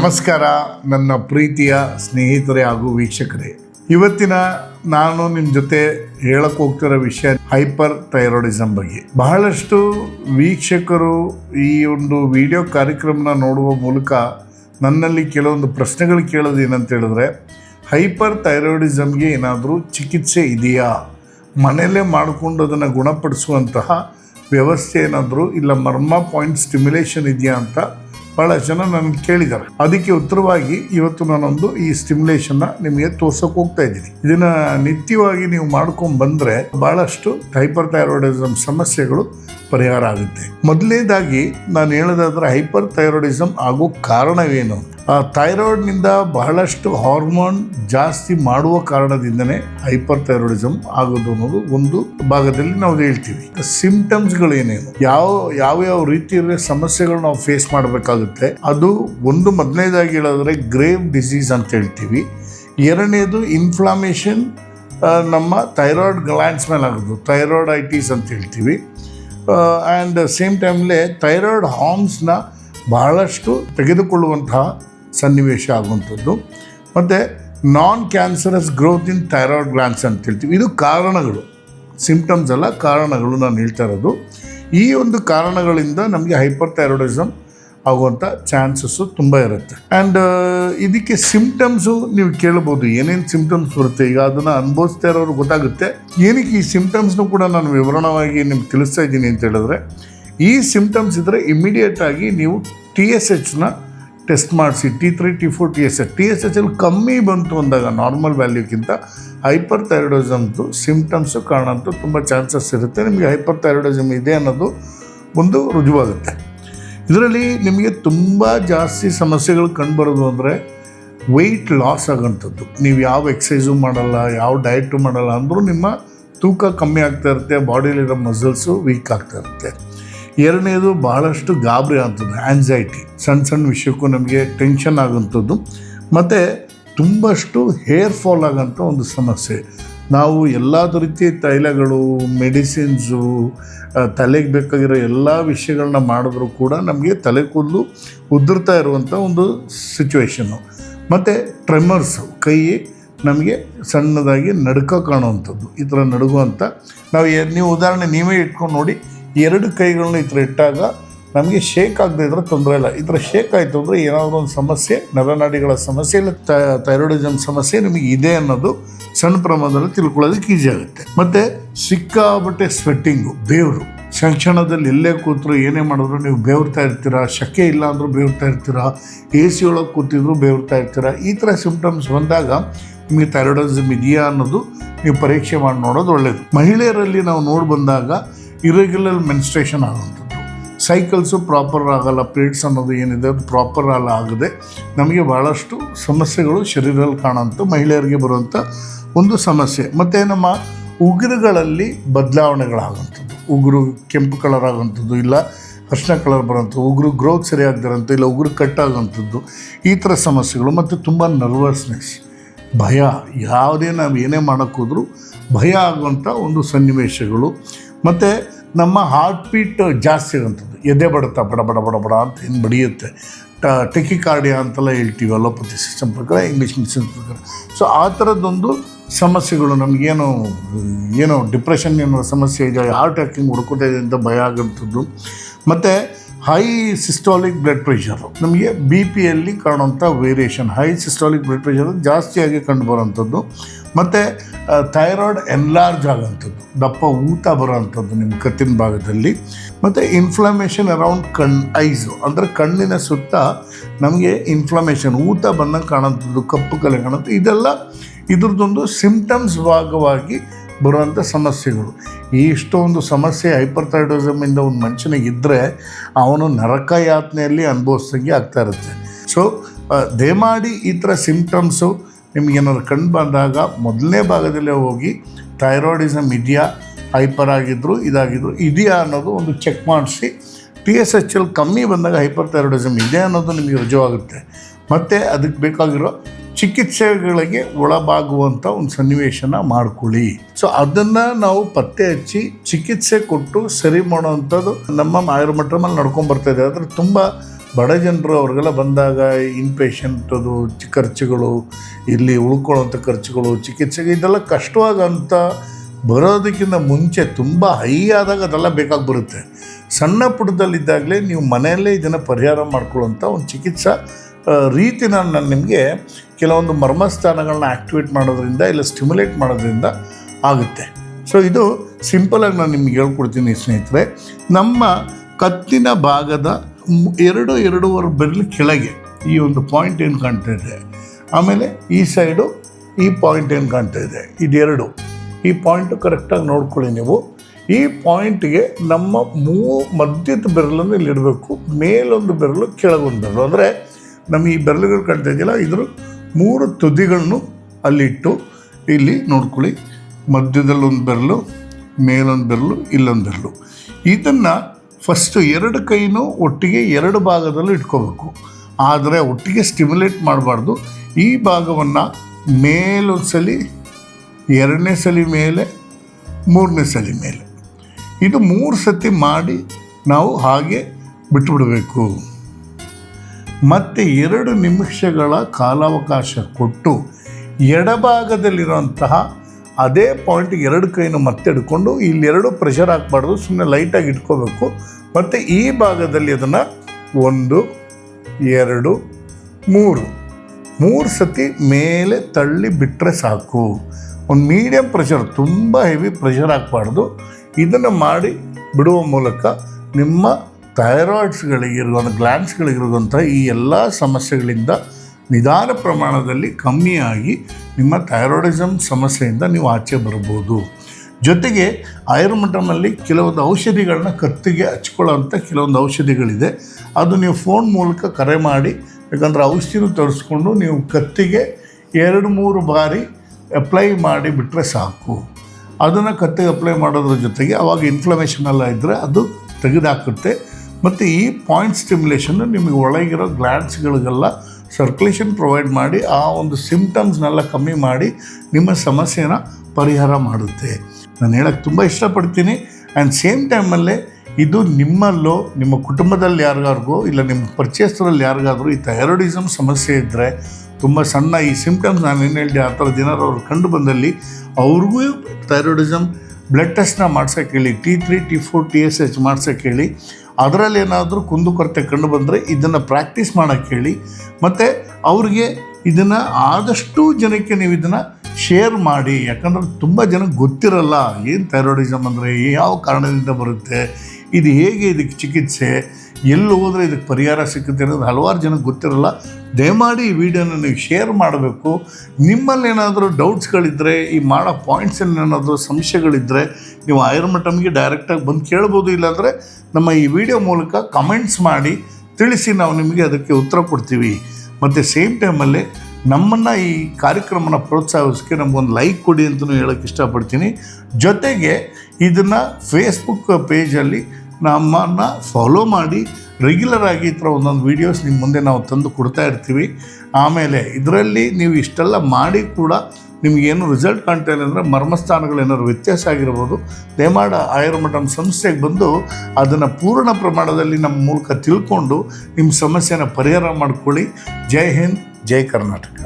ನಮಸ್ಕಾರ, ನನ್ನ ಪ್ರೀತಿಯ ಸ್ನೇಹಿತರೆ ಹಾಗೂ ವೀಕ್ಷಕರೇ. ಇವತ್ತಿನ ನಾನು ನಿಮ್ಮ ಜೊತೆ ಹೇಳಕ್ ಹೋಗ್ತಿರೋ ವಿಷಯ ಹೈಪರ್ ಥೈರಾಯ್ಡಿಸಮ್ ಬಗ್ಗೆ. ಬಹಳಷ್ಟು ವೀಕ್ಷಕರು ಈ ಒಂದು ವಿಡಿಯೋ ಕಾರ್ಯಕ್ರಮನ ನೋಡುವ ಮೂಲಕ ನನ್ನಲ್ಲಿ ಕೆಲವೊಂದು ಪ್ರಶ್ನೆಗಳು ಕೇಳೋದು ಏನಂತ ಹೇಳಿದ್ರೆ, ಹೈಪರ್ ಥೈರಾಯ್ಡಿಸಮ್ಗೆ ಏನಾದರೂ ಚಿಕಿತ್ಸೆ ಇದೆಯಾ? ಮನೆಯಲ್ಲೇ ಮಾಡಿಕೊಂಡು ಅದನ್ನು ಗುಣಪಡಿಸುವಂತಹ ವ್ಯವಸ್ಥೆ ಏನಾದರೂ ಇಲ್ಲ, ಮರ್ಮ ಪಾಯಿಂಟ್ ಸ್ಟಿಮ್ಯುಲೇಷನ್ ಇದೆಯಾ ಅಂತ ಭಾಳ ಜನ ನನ್ನ ಕೇಳಿದ್ದಾರೆ. ಅದಕ್ಕೆ ಉತ್ತರವಾಗಿ ಇವತ್ತು ನಾನೊಂದು ಈ ಸ್ಟಿಮ್ಯುಲೇಷನ್ನ ನಿಮಗೆ ತೋರ್ಸೋಕೆ ಹೋಗ್ತಾ ಇದ್ದೀನಿ. ಇದನ್ನ ನಿತ್ಯವಾಗಿ ನೀವು ಮಾಡ್ಕೊಂಡು ಬಂದರೆ ಬಹಳಷ್ಟು ಹೈಪರ್ ಥೈರಾಯ್ಡಿಸಮ್ ಸಮಸ್ಯೆಗಳು ಪರಿಹಾರ ಆಗುತ್ತೆ. ಮೊದಲನೇದಾಗಿ ನಾನು ಹೇಳೋದಾದ್ರೆ ಹೈಪರ್ ಥೈರಾಯ್ಡಿಸಮ್ ಆಗೋ ಕಾರಣವೇನು? ಆ ಥೈರಾಯ್ಡ್ನಿಂದ ಬಹಳಷ್ಟು ಹಾರ್ಮೋನ್ ಜಾಸ್ತಿ ಮಾಡುವ ಕಾರಣದಿಂದನೇ ಹೈಪರ್ ಥೈರಾಯ್ಡಿಸಮ್ ಆಗೋದು ಅನ್ನೋದು ಒಂದು ಭಾಗದಲ್ಲಿ ನಾವು ಹೇಳ್ತೀವಿ. ಸಿಂಪ್ಟಮ್ಸ್ಗಳು ಏನೇನು ಯಾವ, ಯಾವ್ಯಾವ ರೀತಿಯ ಸಮಸ್ಯೆಗಳು ನಾವು ಫೇಸ್ ಮಾಡಬೇಕಾಗುತ್ತೆ? ಅದು ಒಂದು ಮೊದಲನೇದಾಗಿ ಹೇಳೋದ್ರೆ ಗ್ರೇವ್ ಡಿಸೀಸ್ ಅಂತ ಹೇಳ್ತೀವಿ. ಎರಡನೇದು ಇನ್ಫ್ಲಾಮೇಷನ್ ನಮ್ಮ ಥೈರಾಯ್ಡ್ ಗ್ಲ್ಯಾಂಡ್ಸ್ ಮೇಲೆ ಆಗೋದು. ಥೈರಾಯ್ಡೈಟಿಸ್ ಅಂತ ಹೇಳ್ತೀವಿ. ಆ್ಯಂಡ್ ಸೇಮ್ ಟೈಮ್ಲೆ ಥೈರಾಯ್ಡ್ ಹಾರ್ಮ್ಸ್ನ ಬಹಳಷ್ಟು ತೆಗೆದುಕೊಳ್ಳುವಂತಹ ಸನ್ನಿವೇಶ ಆಗುವಂಥದ್ದು. ಮತ್ತು non cancerous growth in thyroid glands ಅಂತ ಹೇಳ್ತೀವಿ. ಇದು ಕಾರಣಗಳು. ಸಿಂಪ್ಟಮ್ಸ್ ಅಲ್ಲ ಕಾರಣಗಳು ನಾನು ಹೇಳ್ತಾ ಇರೋದು. ಈ ಒಂದು ಕಾರಣಗಳಿಂದ ನಮಗೆ ಹೈಪರ್ ಥೈರಾಯ್ಡಿಸಮ್ ಆಗುವಂಥ ಚಾನ್ಸಸ್ಸು ತುಂಬ ಇರುತ್ತೆ. ಆ್ಯಂಡ್ ಇದಕ್ಕೆ ಸಿಮ್ಟಮ್ಸು ನೀವು ಕೇಳ್ಬೋದು. ಏನೇನು ಸಿಮ್ಟಮ್ಸ್ ಬರುತ್ತೆ? ಈಗ ಅದನ್ನು ಅನುಭವಿಸ್ತಾ ಇರೋರು ಗೊತ್ತಾಗುತ್ತೆ. ಏನಕ್ಕೆ ಈ ಸಿಮ್ಟಮ್ಸ್ನು ಕೂಡ ನಾನು ವಿವರಣವಾಗಿ ನಿಮ್ಗೆ ತಿಳಿಸ್ತಾ ಇದ್ದೀನಿ ಅಂತ ಹೇಳಿದ್ರೆ, ಈ ಸಿಮ್ಟಮ್ಸ್ ಇದ್ದರೆ ಇಮಿಡಿಯೇಟ್ ಆಗಿ ನೀವು ಟಿ ಎಸ್ ಎಚ್ನ ಟೆಸ್ಟ್ ಮಾಡಿಸಿ. T three T four T S H T S H ಅಲ್ಲಿ ಕಮ್ಮಿ ಬಂತು ಅಂದಾಗ ನಾರ್ಮಲ್ ವ್ಯಾಲ್ಯೂಕ್ಕಿಂತ ಹೈಪರ್ ಥೈರಾಯ್ಡಿಸಮ್ದು ಸಿಮ್ಟಮ್ಸು ಕಾಣಂತೂ ತುಂಬ ಚಾನ್ಸಸ್ ಇರುತ್ತೆ. ನಿಮಗೆ ಹೈಪರ್ ಥೈರಾಯ್ಡಿಸಮ್ ಇದೆ ಅನ್ನೋದು ಒಂದು ರುಜುವಾಗುತ್ತೆ. ಇದರಲ್ಲಿ ನಿಮಗೆ ತುಂಬ ಜಾಸ್ತಿ ಸಮಸ್ಯೆಗಳು ಕಂಡುಬರೋದು ಅಂದರೆ ವೆಯ್ಟ್ ಲಾಸ್ ಆಗೋಂಥದ್ದು. ನೀವು ಯಾವ ಎಕ್ಸಸೈಸು ಮಾಡಲ್ಲ, ಯಾವ ಡಯಟು ಮಾಡಲ್ಲ ಅಂದರೂ ನಿಮ್ಮ ತೂಕ ಕಮ್ಮಿ ಆಗ್ತಾ ಇರುತ್ತೆ ಬಾಡಿಲಿರೋ ಮಸಲ್ಸು ವೀಕ್ ಆಗ್ತಾ ಇರುತ್ತೆ. ಎರಡನೇದು ಭಾಳಷ್ಟು ಗಾಬರಿ ಆಗ್ತದೆ ಆ್ಯನ್ಸೈಟಿ ಸಣ್ಣ ಸಣ್ಣ ವಿಷಯಕ್ಕೂ ನಮಗೆ ಟೆನ್ಷನ್ ಆಗೋಂಥದ್ದು ಮತ್ತು ತುಂಬಷ್ಟು ಹೇರ್ ಫಾಲ್ ಆಗೋಂಥ ಒಂದು ಸಮಸ್ಯೆ. ನಾವು ಎಲ್ಲದ ರೀತಿಯ ತೈಲಗಳು ಮೆಡಿಸಿನ್ಸು ತಲೆಗೆ ಬೇಕಾಗಿರೋ ಎಲ್ಲ ವಿಷಯಗಳನ್ನ ಮಾಡಿದ್ರೂ ಕೂಡ ನಮಗೆ ತಲೆ ಕೂದಲು ಉದುರ್ತಾ ಇರುವಂಥ ಒಂದು ಸಿಚುವೇಶನ್ನು ಮತ್ತು ಟ್ರೆಮರ್ಸು ಕೈ ನಮಗೆ ಸಣ್ಣದಾಗಿ ನಡುಕ ಕಾಣುವಂಥದ್ದು, ಈ ಥರ ನಡುಗುವಂಥ ನಾವು ನೀವು ಉದಾಹರಣೆ ನೀವೇ ಇಟ್ಕೊಂಡು ನೋಡಿ, ಎರಡು ಕೈಗಳನ್ನ ಈ ಥರ ಇಟ್ಟಾಗ ನಮಗೆ ಶೇಕ್ ಆಗದೆ ಇದ್ರೆ ತೊಂದರೆ ಇಲ್ಲ. ಈ ಥರ ಶೇಕ್ ಆಯಿತು ಅಂದರೆ ಏನಾದರೂ ಒಂದು ಸಮಸ್ಯೆ ನರನಾಡಿಗಳ ಸಮಸ್ಯೆ ಇಲ್ಲ ಥೈರಾಯ್ಡಿಸಮ್ ಸಮಸ್ಯೆ ನಿಮಗೆ ಇದೆ ಅನ್ನೋದು ಸಣ್ಣ ಪ್ರಮಾಣದಲ್ಲಿ ತಿಳ್ಕೊಳ್ಳೋದಕ್ಕೆ ಈಜಿ ಆಗುತ್ತೆ. ಮತ್ತು ಸಿಕ್ಕಾಬಟ್ಟೆ ಸ್ವೆಟ್ಟಿಂಗು ಬೇವರು. ಶಂಕ್ಷಣದಲ್ಲಿ ಎಲ್ಲೇ ಕೂತರು ಏನೇ ಮಾಡಿದ್ರು ನೀವು ಬೇವ್ರ್ತಾ ಇರ್ತೀರಾ, ಶಕೆ ಇಲ್ಲ ಅಂದರೂ ಬೇವ್ರ್ತಾ ಇರ್ತೀರಾ ಎ ಸಿ ಒಳಗೆ ಕೂತಿದ್ರು ಬೇವ್ರ್ತಾ ಇರ್ತೀರಾ, ಈ ಥರ ಸಿಂಪ್ಟಮ್ಸ್ ಬಂದಾಗ ನಿಮಗೆ ಥೈರಾಯ್ಡಿಸಮ್ ಇದೆಯಾ ಅನ್ನೋದು ನೀವು ಪರೀಕ್ಷೆ ಮಾಡಿ ನೋಡೋದು ಒಳ್ಳೆಯದು ಮಹಿಳೆಯರಲ್ಲಿ ನಾವು ನೋಡಿ ಬಂದಾಗ ಇರೆಗ್ಯುಲರ್ ಮೆನ್ಸ್ಟ್ರೇಷನ್ ಆಗುವಂಥದ್ದು ಸೈಕಲ್ಸು ಪ್ರಾಪರ್ ಆಗಲ್ಲ ಪ್ಲೇಟ್ಸ್ ಅನ್ನೋದು ಏನಿದೆ ಅದು ಪ್ರಾಪರ್ ಅಲ್ಲ ಆಗದೆ ನಮಗೆ ಭಾಳಷ್ಟು ಸಮಸ್ಯೆಗಳು ಶರೀರದಲ್ಲಿ ಕಾಣೋಂಥ ಮಹಿಳೆಯರಿಗೆ ಬರುವಂಥ ಒಂದು ಸಮಸ್ಯೆ. ಮತ್ತು ನಮ್ಮ ಉಗುರುಗಳಲ್ಲಿ ಬದಲಾವಣೆಗಳಾಗುವಂಥದ್ದು. ಉಗುರು ಕೆಂಪು ಕಲರ್ ಆಗುವಂಥದ್ದು ಇಲ್ಲ, ಅರ್ಶಿನ ಕಲರ್ ಬರೋಂಥದ್ದು ಉಗುರು ಗ್ರೋತ್ ಸರಿಯಾಗದಿರೋಂಥ ಇಲ್ಲ, ಉಗುರು ಕಟ್ಟಾಗುವಂಥದ್ದು ಈ ಥರ ಸಮಸ್ಯೆಗಳು ಮತ್ತು ತುಂಬ ನರ್ವಸ್ನೆಸ್ ಭಯ, ಯಾವುದೇ ನಾವು ಏನೇ ಮಾಡೋಕ್ಕೋದ್ರೂ ಭಯ ಆಗುವಂಥ ಒಂದು ಸನ್ನಿವೇಶಗಳು. ಮತ್ತು ನಮ್ಮ ಹಾರ್ಟ್ ಬೀಟ್ ಜಾಸ್ತಿ ಆಗುವಂಥದ್ದು. ಎದೆ ಬಡುತ್ತಾ ಬಡ ಬಡ ಬಡ ಬಡ ಅಂತ ಏನು ಬಡಿಯುತ್ತೆ. ಟ ಟೆಕಿಕಾರ್ಡಿಯಾ ಅಂತೆಲ್ಲ ಹೇಳ್ತೀವಿ ಅಲೋಪತಿ ಸಿಸ್ಟಮ್ ಪ್ರಕಾರ, ಇಂಗ್ಲೀಷ್ ಮೆಡಿಸಿನ್ ಪ್ರಕಾರ. ಸೊ, ಆ ಥರದ್ದೊಂದು ಸಮಸ್ಯೆಗಳು ನಮಗೇನು, ಏನೋ ಡಿಪ್ರೆಷನ್ ಏನೋ ಸಮಸ್ಯೆ ಇದೆ, ಹಾರ್ಟ್ ಅಟ್ಯಾಕಿಂಗ್ ಹುಡ್ಕೋತಾ ಇದೆ ಅಂತ ಭಯ ಆಗುವಂಥದ್ದು. ಮತ್ತು ಹೈ ಸಿಸ್ಟಾಲಿಕ್ ಬ್ಲಡ್ ಪ್ರೆಷರು, ನಮಗೆ ಬಿ ಪಿಯಲ್ಲಿ ಕಾಣುವಂಥ variation, high systolic blood pressure ಜಾಸ್ತಿಯಾಗಿ ಕಂಡುಬರೋಂಥದ್ದು ಮತ್ತು ಥೈರಾಯ್ಡ್ ಎನ್ಲಾರ್ಜ್ ಆಗೋಂಥದ್ದು ದಪ್ಪ ಊತ ಬರೋವಂಥದ್ದು ನಿಮ್ಮ ಕತ್ತಿನ ಭಾಗದಲ್ಲಿ. ಮತ್ತು ಇನ್ಫ್ಲಮೇಷನ್ ಅರೌಂಡ್ ಕಣ್ ಐಸು ಅಂದರೆ ಕಣ್ಣಿನ ಸುತ್ತ ನಮಗೆ ಇನ್ಫ್ಲಮೇಷನ್ ಊತ ಬಂದಂಗೆ ಕಾಣೋಂಥದ್ದು ಕಪ್ಪು ಕಲೆ ಕಾಣುತ್ತೆ ಇದೆಲ್ಲ ಇದ್ರದ್ದೊಂದು ಸಿಂಪ್ಟಮ್ಸ್ ಭಾಗವಾಗಿ ಬರುವಂಥ ಸಮಸ್ಯೆಗಳು. ಈ ಇಷ್ಟೊಂದು ಸಮಸ್ಯೆ ಹೈಪರ್ ಇಂದ ಒಂದು ಮನುಷ್ಯನಿಗೆ ಇದ್ದರೆ ಅವನು ನರಕ ಯಾತನೆಯಲ್ಲಿ ಅನುಭವಿಸ್ದಂಗೆ ಆಗ್ತಾ ಇರುತ್ತೆ. ಸೊ ದಯಮಾಡಿ ಈ ಥರ ಸಿಂಪ್ಟಮ್ಸು ನಿಮಗೇನಾದ್ರು ಕಂಡು ಬಂದಾಗ ಮೊದಲನೇ ಭಾಗದಲ್ಲೇ ಹೋಗಿ ಥೈರಾಯ್ಡಿಸಮ್ ಇದೆಯಾ ಹೈಪರ್ ಆಗಿದ್ರು, ಇದಾಗಿದ್ರು, ಇದೆಯಾ ಅನ್ನೋದು ಒಂದು ಚೆಕ್ ಮಾಡಿಸಿ ಟಿ ಎಸ್ ಎಚ್ ಎಲ್ ಕಮ್ಮಿ ಬಂದಾಗ ಹೈಪರ್ ಥೈರಾಯ್ಡಿಸಮ್ ಇದೆ ಅನ್ನೋದು ನಿಮಗೆ ರುಜುವಾಗುತ್ತೆ. ಮತ್ತು ಅದಕ್ಕೆ ಬೇಕಾಗಿರೋ ಚಿಕಿತ್ಸೆಗಳಿಗೆ ಒಳಬಾಗುವಂಥ ಒಂದು ಸನ್ನಿವೇಶನ ಮಾಡ್ಕೊಳ್ಳಿ. ಸೊ ಅದನ್ನು ನಾವು ಪತ್ತೆ ಹಚ್ಚಿ ಚಿಕಿತ್ಸೆ ಕೊಟ್ಟು ಸರಿ ಮಾಡೋವಂಥದ್ದು ನಮ್ಮ ಆಯುರ್ಮಠಮಲ್ಲಿ ನಡ್ಕೊಂಡು ಬರ್ತಾ ಇದೆ. ಆದರೆ ತುಂಬ ಬಡ ಜನರು ಅವ್ರಿಗೆಲ್ಲ ಬಂದಾಗ ಇನ್ಪೇಷಂಟದು ಖರ್ಚುಗಳು, ಇಲ್ಲಿ ಉಳ್ಕೊಳ್ಳೋಂಥ ಖರ್ಚುಗಳು, ಚಿಕಿತ್ಸೆಗೆ ಇದೆಲ್ಲ ಕಷ್ಟವಾಗಂತ ಬರೋದಕ್ಕಿಂತ ಮುಂಚೆ ತುಂಬ ಹೈ ಆದಾಗ ಅದೆಲ್ಲ ಬೇಕಾಗಿ ಬರುತ್ತೆ ಸಣ್ಣ ಪುಟ್ಟದಲ್ಲಿದ್ದಾಗಲೇ ನೀವು ಮನೆಯಲ್ಲೇ ಇದನ್ನು ಪರಿಹಾರ ಮಾಡ್ಕೊಳ್ಳೋಂಥ ಒಂದು ಚಿಕಿತ್ಸಾ ರೀತಿ ರೀತಿನ ನಾನು ನಿಮಗೆ ಕೆಲವೊಂದು ಮರ್ಮಸ್ಥಾನಗಳನ್ನ ಆ್ಯಕ್ಟಿವೇಟ್ ಮಾಡೋದ್ರಿಂದ ಇಲ್ಲ ಸ್ಟಿಮ್ಯುಲೇಟ್ ಮಾಡೋದ್ರಿಂದ ಆಗುತ್ತೆ. ಸೊ ಇದು ಸಿಂಪಲಾಗಿ ನಾನು ನಿಮ್ಗೆ ಹೇಳ್ಕೊಡ್ತೀನಿ ಸ್ನೇಹಿತರೆ. ನಮ್ಮ ಕತ್ತಿನ ಭಾಗದ ಎರಡು ಎರಡೂವರೆ ಬೆರಳು ಕೆಳಗೆ ಈ ಒಂದು ಪಾಯಿಂಟ್ ಏನು ಕಾಣ್ತಾ ಇದೆ? ಆಮೇಲೆ ಈ ಸೈಡು ಈ ಪಾಯಿಂಟ್ ಏನು ಕಾಣ್ತಾ ಇದೆ? ಇದೆರಡು. ಈ ಪಾಯಿಂಟು ಕರೆಕ್ಟಾಗಿ ನೋಡ್ಕೊಳ್ಳಿ ನೀವು. ಈ ಪಾಯಿಂಟ್ಗೆ ನಮ್ಮ ಮೂ, ಮಧ್ಯದ ಬೆರಳನ್ನು ಇಲ್ಲಿ ಇಡಬೇಕು. ಮೇಲೊಂದು ಬೆರಳು ಕೆಳಗೊಂದು ಬೆರಳು ಅಂದರೆ ನಮ್ಮ ಈ ಬೆರಳುಗಳು ಕಾಣ್ತಾ ಇದೆಯಲ್ಲ, ಇದ್ರ ಮೂರು ತುದಿಗಳನ್ನು ಅಲ್ಲಿಟ್ಟು ಇಲ್ಲಿ ನೋಡ್ಕೊಳ್ಳಿ. ಮಧ್ಯದಲ್ಲೊಂದು ಬೆರಳು, ಮೇಲೊಂದು ಬೆರಳು, ಇಲ್ಲೊಂದು ಬೆರಳು. ಇದನ್ನು ಫಸ್ಟು ಎರಡು ಕೈನೂ ಒಟ್ಟಿಗೆ ಎರಡು ಭಾಗದಲ್ಲೂ ಇಟ್ಕೋಬೇಕು. ಆದರೆ ಒಟ್ಟಿಗೆ ಸ್ಟಿಮ್ಯುಲೇಟ್ ಮಾಡಬಾರ್ದು. ಈ ಭಾಗವನ್ನು ಮೇಲೊಂದು ಸಲ, ಎರಡನೇ ಸಲ ಮೇಲೆ, ಮೂರನೇ ಸಲ ಮೇಲೆ. ಇದು ಮೂರು ಸತಿ ಮಾಡಿ ನಾವು ಹಾಗೆ ಬಿಟ್ಟುಬಿಡಬೇಕು ಮತ್ತು ಎರಡು ನಿಮಿಷಗಳ ಕಾಲಾವಕಾಶ ಕೊಟ್ಟು ಎಡಭಾಗದಲ್ಲಿರುವಂತಹ ಅದೇ ಪಾಯಿಂಟ್ ಎರಡು ಕೈನ ಮತ್ತೆ ಹಿಡ್ಕೊಂಡು ಇಲ್ಲೆರಡು ಪ್ರೆಷರ್ ಹಾಕ್ಬಾರ್ದು ಸುಮ್ಮನೆ ಲೈಟಾಗಿ ಇಟ್ಕೋಬೇಕು. ಮತ್ತು ಈ ಭಾಗದಲ್ಲಿ ಅದನ್ನು ಒಂದು, ಎರಡು, ಮೂರು. ಮೂರು ಸತಿ ಮೇಲೆ ತಳ್ಳಿ ಬಿಟ್ಟರೆ ಸಾಕು. ಒಂದು ಮೀಡಿಯಮ್ ಪ್ರೆಷರ್ ತುಂಬ ಹೆವಿ ಪ್ರೆಷರ್ ಹಾಕಬಾರ್ದು. ಇದನ್ನು ಮಾಡಿ ಬಿಡುವ ಮೂಲಕ ನಿಮ್ಮ ಥೈರಾಯ್ಡ್ಸ್ಗಳಿಗಿರುವಂಥ ಗ್ಲ್ಯಾಂಡ್ಸ್ಗಳಿಗಿರುವಂಥ ಈ ಎಲ್ಲ ಸಮಸ್ಯೆಗಳಿಂದ ನಿಧಾನ ಪ್ರಮಾಣದಲ್ಲಿ ಕಮ್ಮಿಯಾಗಿ ನಿಮ್ಮ ಥೈರಾಯ್ಡಿಸಮ್ ಸಮಸ್ಯೆಯಿಂದ ನೀವು ಆಚೆ ಬರ್ಬೋದು. ಜೊತೆಗೆ ಆಯುರ್ಮಠಮಲ್ಲಿ ಕೆಲವೊಂದು ಔಷಧಿಗಳನ್ನ ಕತ್ತಿಗೆ ಹಚ್ಕೊಳ್ಳೋಂಥ ಕೆಲವೊಂದು ಔಷಧಿಗಳಿದೆ. ಅದು ನೀವು ಫೋನ್ ಮೂಲಕ ಕರೆ ಮಾಡಿ, ಯಾಕಂದರೆ ಔಷಧಿನೂ ತರಿಸ್ಕೊಂಡು ನೀವು ಕತ್ತಿಗೆ ಎರಡು ಮೂರು ಬಾರಿ ಅಪ್ಲೈ ಮಾಡಿ ಬಿಟ್ಟರೆ ಸಾಕು. ಅದನ್ನು ಕತ್ತಿಗೆ ಅಪ್ಲೈ ಮಾಡೋದ್ರ ಜೊತೆಗೆ ಅವಾಗ ಇನ್ಫ್ಲಮೇಷನ್ ಎಲ್ಲ ಇದ್ದರೆ ಅದು ತೆಗೆದಾಕುತ್ತೆ. ಮತ್ತು ಈ ಪಾಯಿಂಟ್ ಸ್ಟಿಮ್ಯುಲೇಷನ್ನು ನಿಮಗೆ ಒಳಗಿರೋ ಗ್ಲ್ಯಾಂಡ್ಸ್ಗಳಿಗೆಲ್ಲ ಸರ್ಕ್ಯುಲೇಷನ್ ಪ್ರೊವೈಡ್ ಮಾಡಿ ಆ ಒಂದು ಸಿಂಪ್ಟಮ್ಸ್ನೆಲ್ಲ ಕಮ್ಮಿ ಮಾಡಿ ನಿಮ್ಮ ಸಮಸ್ಯೆನ ಪರಿಹಾರ ಮಾಡುತ್ತೆ. ನಾನು ಹೇಳೋಕ್ಕೆ ತುಂಬ ಇಷ್ಟಪಡ್ತೀನಿ. ಆ್ಯಂಡ್ ಸೇಮ್ ಟೈಮಲ್ಲೇ ಇದು ನಿಮ್ಮಲ್ಲೋ, ನಿಮ್ಮ ಕುಟುಂಬದಲ್ಲಿ ಯಾರಿಗಾರ್ಗೋ, ಇಲ್ಲ ನಿಮ್ಮ ಪರಿಚಯಸ್ಥರಲ್ಲಿ ಯಾರಿಗಾದರೂ ಈ ಥೈರಾಯ್ಡಿಸಮ್ ಸಮಸ್ಯೆ ಇದ್ದರೆ ತುಂಬ ಸಣ್ಣ ಈ ಸಿಂಪ್ಟಮ್ಸ್ ನಾನು ಏನು ಹೇಳಿದೆ, ಆ ಥರ ದಿನಾರು ಅವ್ರು ಕಂಡು ಬಂದಲ್ಲಿ ಅವ್ರಿಗೂ ಥೈರಾಯ್ಡಿಸಮ್ ಬ್ಲಡ್ ಟೆಸ್ಟ್ನ ಮಾಡ್ಸೋಕ್ಕೆ ಹೇಳಿ T three T four T S H ಮಾಡ್ಸೋಕ್ಕೆ ಹೇಳಿ ಅದರಲ್ಲಿ ಏನಾದರೂ ಕುಂದುಕೊರತೆ ಕಂಡು ಬಂದರೆ ಇದನ್ನು ಪ್ರಾಕ್ಟೀಸ್ ಮಾಡೋಕ್ಕೆ ಹೇಳಿ, ಮತ್ತು ಅವ್ರಿಗೆ ಇದನ್ನು ಆದಷ್ಟು ಜನಕ್ಕೆ ನೀವು ಇದನ್ನು ಶೇರ್ ಮಾಡಿ. ಯಾಕಂದ್ರೆ ತುಂಬ ಜನಕ್ಕೆ ಗೊತ್ತಿರಲ್ಲ ಏನು ಥೈರಾಯ್ಡಿಸಮ್ ಅಂದರೆ, ಯಾವ ಕಾರಣದಿಂದ ಬರುತ್ತೆ, ಇದು ಹೇಗೆ ಇದಕ್ಕೆ ಚಿಕಿತ್ಸೆ ಎಲ್ಲಿ ಹೋದರೆ ಇದಕ್ಕೆ ಪರಿಹಾರ ಸಿಕ್ಕುತ್ತೆ ಅನ್ನೋದು ಹಲವಾರು ಜನಕ್ಕೆ ಗೊತ್ತಿರಲ್ಲ. ದಯಮಾಡಿ ಈ ವಿಡಿಯೋನ ನೀವು ಶೇರ್ ಮಾಡಬೇಕು. ನಿಮ್ಮಲ್ಲಿ ಏನಾದರೂ ಡೌಟ್ಸ್ಗಳಿದ್ದರೆ ಈ ಮಾಡೋ ಪಾಯಿಂಟ್ಸ್ ಏನಾದರೂ ಸಂಶಯಗಳಿದ್ದರೆ ನೀವು ಆಯುರ್ಮಠಮ್ಗೆ ಡೈರೆಕ್ಟಾಗಿ ಬಂದು ಕೇಳ್ಬೋದು. ಇಲ್ಲಾಂದರೆ ನಮ್ಮ ಈ ವಿಡಿಯೋ ಮೂಲಕ ಕಮೆಂಟ್ಸ್ ಮಾಡಿ ತಿಳಿಸಿ ನಾವು ನಿಮಗೆ ಅದಕ್ಕೆ ಉತ್ತರ ಕೊಡ್ತೀವಿ. ಮತ್ತು ಸೇಮ್ ಟೈಮಲ್ಲಿ ನಮ್ಮನ್ನು ಈ ಕಾರ್ಯಕ್ರಮನ ಪ್ರೋತ್ಸಾಹಿಸೋಕ್ಕೆ ನಮಗೊಂದು ಲೈಕ್ ಕೊಡಿ ಅಂತಲೂ ಹೇಳೋಕ್ಕೆ ಇಷ್ಟಪಡ್ತೀನಿ. ಜೊತೆಗೆ ಇದನ್ನು ಫೇಸ್ಬುಕ್ ಪೇಜಲ್ಲಿ ನಮ್ಮನ್ನು ಫಾಲೋ ಮಾಡಿ ರೆಗ್ಯುಲರ್ ಆಗಿ ಈ ಥರ ಒಂದೊಂದು ವೀಡಿಯೋಸ್ ನಿಮ್ಮ ಮುಂದೆ ನಾವು ತಂದು ಕೊಡ್ತಾ ಇರ್ತೀವಿ. ಆಮೇಲೆ ಇದರಲ್ಲಿ ನೀವು ಇಷ್ಟೆಲ್ಲ ಮಾಡಿ ಕೂಡ ನಿಮಗೇನು ರಿಸಲ್ಟ್ ಕಾಣ್ತಾ ಇಲ್ಲ ಅಂದರೆ ಮರ್ಮಸ್ಥಾನಗಳು ಏನಾದ್ರು ವ್ಯತ್ಯಾಸ ಆಗಿರ್ಬೋದು. ದಯಮಾಡ ಆಯುರ್ಮಠಂ ಸಂಸ್ಥೆಗೆ ಬಂದು ಅದನ್ನು ಪೂರ್ಣ ಪ್ರಮಾಣದಲ್ಲಿ ನಮ್ಮ ಮೂಲಕ ತಿಳ್ಕೊಂಡು ನಿಮ್ಮ ಸಮಸ್ಯೆನ ಪರಿಹಾರ ಮಾಡ್ಕೊಳ್ಳಿ. ಜೈ ಹಿಂದ್, ಜೈ ಕರ್ನಾಟಕ.